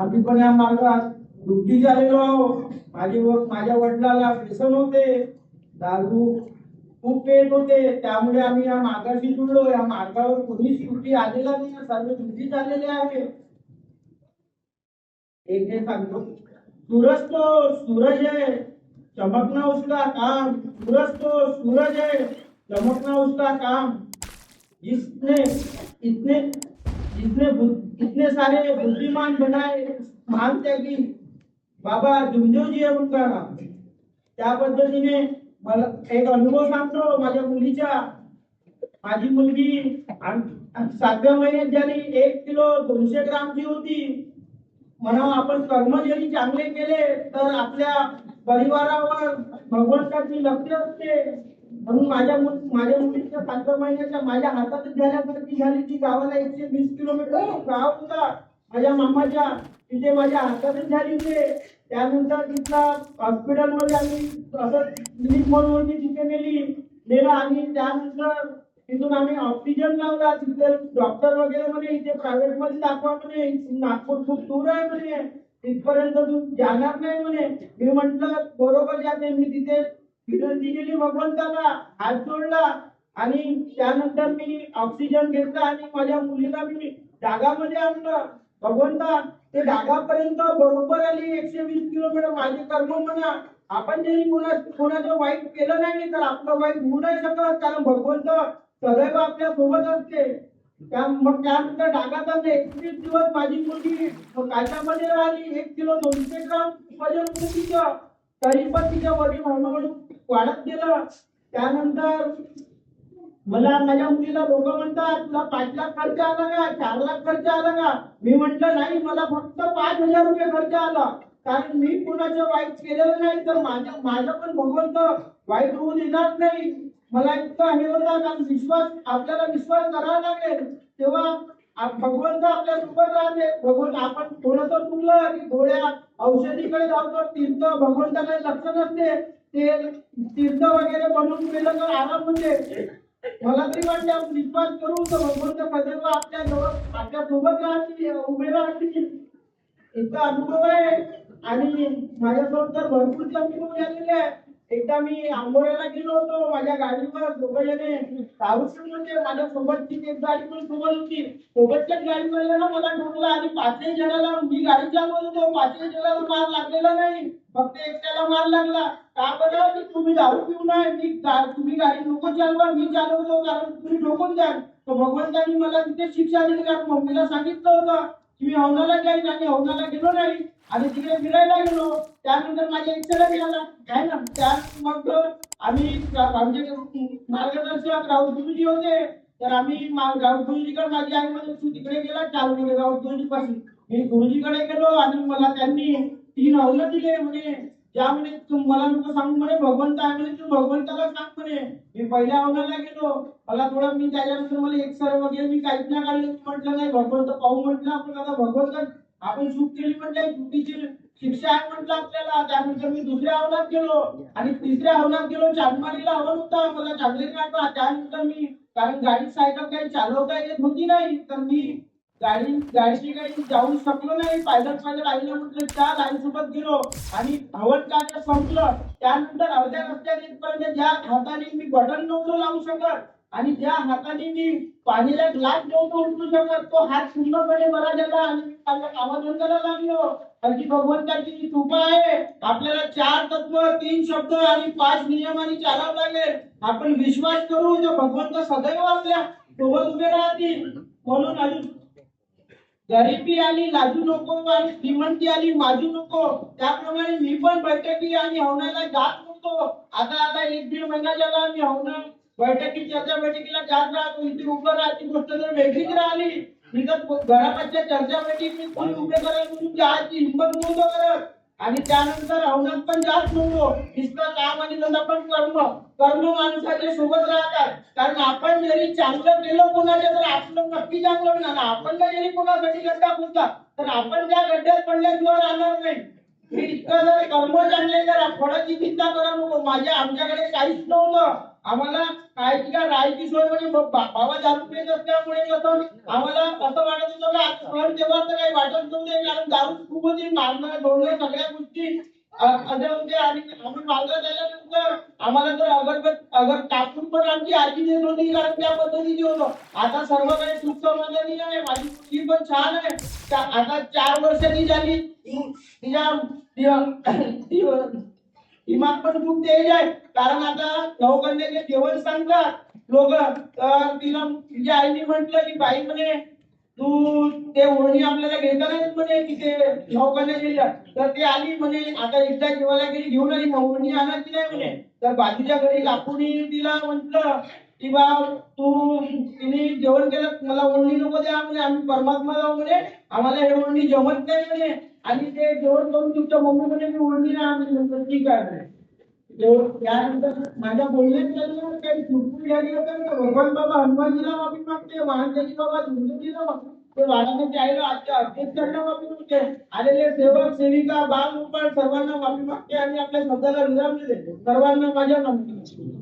आम्ही पण या मार्गात दुःखी झालेलो आहोत. माझे माझ्या वडिलाला व्यसन होते. दारू खूप पेट होते. त्यामुळे आम्ही या मार्गाशी जुळलो. या मार्गावर कोणीच त्रुटी आलेला नाही. सर्व त्रुटी झालेले आहे. एक हे सांगतो. सूरज तो सूरज आहे. चमकना उसका काम. सूरज तो सूरज है चमकना उसका काम. जिसने इतने जिसने बुद्ध- इतने सारे बुद्धिमान बनाए महान त्यागी बाबा जुमदेवजी आहे उनका नाम। त्या पद्धतीने मला एक अनुभव सांगतो माझ्या मुलीचा माझी मुलगी सातव्या महिन्यात झाली एक किलो दोनशे ग्रामची होती म्हणा आपण कर्म जरी चांगले केले तर आपल्या परिवारावर भगवंताची लक्ष असते. म्हणून माझ्या माझ्या मुलीच्या सातव्या महिन्याच्या माझ्या हातातच झाल्यासारखी झाली ती गावाला एकशे वीस किलोमीटर गाव होता. माझ्या मामाच्या तिथे माझ्या हातातच झाली ते. त्यानंतर तिथला हॉस्पिटलमध्ये आम्ही असं क्लिनिक म्हणून तिथे नेली नेला आणि त्यानंतर तिथून आम्ही ऑक्सिजन लावला. तिथे डॉक्टर वगैरे म्हणे इथे प्रायव्हेटमध्ये दाखवा म्हणे. नागपूर खूप दूर आहे म्हणे. तिथपर्यंत तू जाणार नाही म्हणे. मी म्हंटल बरोबर जाते मी तिथे विनंती केली भगवंताला हात जोडला आणि त्यानंतर मी ऑक्सिजन घेतला आणि माझ्या मुलीला मी डागामध्ये आणलं. भगवंता ते डागापर्यंत बरोबर आली. एकशे वीस किलोमीटर माझे कर्म म्हणा. आपण जरी कोणा कोणाचं वाईट केलं नाही तर आपलं वाईट होऊ नाही शकत. कारण भगवंत सदैव आपल्यासोबत असते. त्या मग त्यानंतर डागात एकवीस दिवस माझी मुलगी काच्यामध्ये राहिली. एक किलो दोनशे ग्राम वजन मुलीचं तरी पण तिच्या वडील हळूहळू वाढत गेलं. त्यानंतर मला माझ्या मुलीला लोक म्हणतात तुला पाच लाख खर्च आला का? चार लाख खर्च आला का? मी म्हंटल नाही मला फक्त पाच हजार रुपये खर्च आला. कारण मी कुणाचं वाईट केलेलं नाही तर माझ्या माझं पण भगवंत वाईट होऊ देणार नाही. मला इतकं हे होता कारण विश्वास आपल्याला विश्वास करावा लागेल. तेव्हा भगवंत आपल्यासोबत राहते. भगवंत आपण थोडस चुकलं की थोड्या औषधीकडे जातो तीर्थ भगवंताकडे लक्ष नसते. ते तीर्थ वगैरे बनवून गेलं तर आराम म्हणजे मला तरी वाटते आपण विश्वास करू तर भगवंत सदैव आपल्या जवळ आपल्यासोबत राहतील उभे राहतील. इतका अनुभव आहे. आणि माझ्यासोबत तर भरपूर अनुभव झालेले आहे एकदा मी आंबोऱ्याला गेलो होतो माझ्या गाडीवर दोघं जणे म्हणजे माझ्या सोबतची एक गाडी पण सोबत होती. सोबतच्याच गाडीमध्ये ना मला ठोकला आणि पाचही जणाला मी गाडी चालवत होतो. पाचही जणाला मार लागलेला नाही. फक्त एकट्याला मार लागला. का बरं? की तुम्ही दारू पिऊ नये. मी तुम्ही गाडी नको चालवा. मी चालवतो कारण तुम्ही ठोकून द्याल. तर भगवंतांनी मला तिथे शिक्षा दिली. कारण मम्मीला सांगितलं होतं. की मी औंधाला जाईन आणि औंधाला गेलो नाही. आणि तिकडे फिरायला गेलो. त्यानंतर माझ्या इच्छेला मिळाला काय ना त्या मग आम्ही आमचे मार्गदर्शक राहुल गुरुजी होते. तर आम्ही राहुल गुरुजीकडे माझी आई म्हणजे तू तिकडे गेला चालू गेले राहुल गुरुजी पासून मी गुरुजीकडे गेलो आणि मला त्यांनी तीन अवलं दिले. म्हणजे त्या म्हणे मला नको सांगू म्हणे भगवंत आहे म्हणे तू भगवंताला सांग म्हणे. मी पहिल्या अवलाला गेलो. मला थोडं मी त्याच्यानंतर मला एक सर वगैरे मी काहीच नाही काढले. म्हटलं नाही भगवंत पाहू म्हटलं आपण. आता भगवंत आपण चूक केली म्हटलं चुकीची शिक्षा आहे म्हटलं आपल्याला. त्यानंतर मी दुसऱ्या हवनात गेलो. आणि तिसऱ्या हवनात गेलो चांदमारीला हवन होता. मला चांगले काढला त्यानंतर मी कारण गाडी सायकल काही चालवता येत होती नाही. तर मी गाडी गाडीची काही जाऊ शकलो नाही. पायदळ पायदळ आईला म्हटलं चाल आईसोबत गेलो. आणि हवन कार्य संपलं. त्यानंतर अर्ध्या रस्त्यात इथपर्यंत ज्या हाताने मी बटन नव्हतो लावू शकत आणि ज्या हाताने मी पाणीला ग्लास नव्हतो उचलू शकत तो हात पूर्णपणे बरा झाला आणि मी माझ्या कामाधंद्याला लागलो. अगदी भगवंताची जी कृपा आहे आपल्याला चार तत्व तीन शब्द आणि पाच नियमाने चालावं लागेल. आपण विश्वास करू जे भगवंत सदैव आपल्यासोबत उभे राहतील. म्हणून अजून गरिबी आली लाजू नको आणि श्रीमंती आली माजू नको. त्याप्रमाणे मी पण बैठकी आणि हवनाला जात नव्हतो आता आता एक दीड महिना झाला मी हवना बैठकी चर्चा बैठकीला जात राहतो. इथे उभं राहते गोष्ट तर वेगळीच राहिली. मी तर घरापासच्या चर्चा बैठकी मी कोणी उभे करायला म्हणून जायची हिंमत नव्हतो करत. आणि त्यानंतर अवनात पण जात नव्हतो. इतकं काम आणि धंदा पण कर्म कर्म माणसाच्या सोबत राहतात. कारण आपण जरी चांगलं केलं कोणाच्या तर आपलं नक्की चांगलं होणार. आपण जरी कोणासाठी गड्डा खोदला तर आपण त्या गड्ड्यात पडल्याशिवाय राहणार नाही. इतकं जर कर्म चांगले फळाची चिंता करा नको माझ्या आमच्याकडे काहीच नव्हतं आम्हाला खायची का राहायची सोय म्हणजे बाबा दारू पित असल्यामुळे कसं आम्हाला असं वाटत होतं का तेव्हा तर काही वाटत नव्हते. कारण दारू खूप होती मारणं डोंगर सगळ्या गोष्टी अ- आणि आम्ही त्याच्यानंतर आम्हाला तर अगरबत अगर टाकून पण आमची आजी देत होती कारण त्या पद्धतीची होतो. आता सर्व काही सुख समाधानी आहे. माझी मुलगी पण छान आहे. त्या- आता चार वर्षांनी झाली. तिच्या ति- पण खूप तेज आहे. कारण आता नवकन्याचे जेवण सांगतात लोक तर तिला तिच्या आईने म्हटलं की बाई म्हणे तू ते ओढणी आपल्याला घेता नाही म्हणे तिथे नौकन्या गेल्या तर ते आली म्हणे आता एकदा जेवायला गेली घेऊन आली. मग ओढणी आणायची नाही म्हणे. तर बाजूच्या घरी काकूनी तिला म्हटलं की बा तू तिने जेवण केलं मला ओढणी नको द्या म्हणे. आम्ही परमात्मा जाऊ म्हणे. आम्हाला हे ओढणी जमत नाही म्हणे. आणि ते जेवण करून तुमच्या मम्मी म्हणे मी ओढणी नाही आणली ठीक आहे म्हणे. त्यानंतर माझ्या बोलण्यात त्यांना काही चुकून झाली असेल तर भगवान बाबा हनुमानजीला माफी मागते महानजी बाबा झुंजूजीला माफी ते वाराणसी आईला आजच्या अध्यक्षांना माफी मागते आलेले सेवक सेविका बाल गोपाळ सर्वांना माफी मागते आणि आपल्या शब्दाला विराम देते. सर्वांना माझ्या नमस्कार.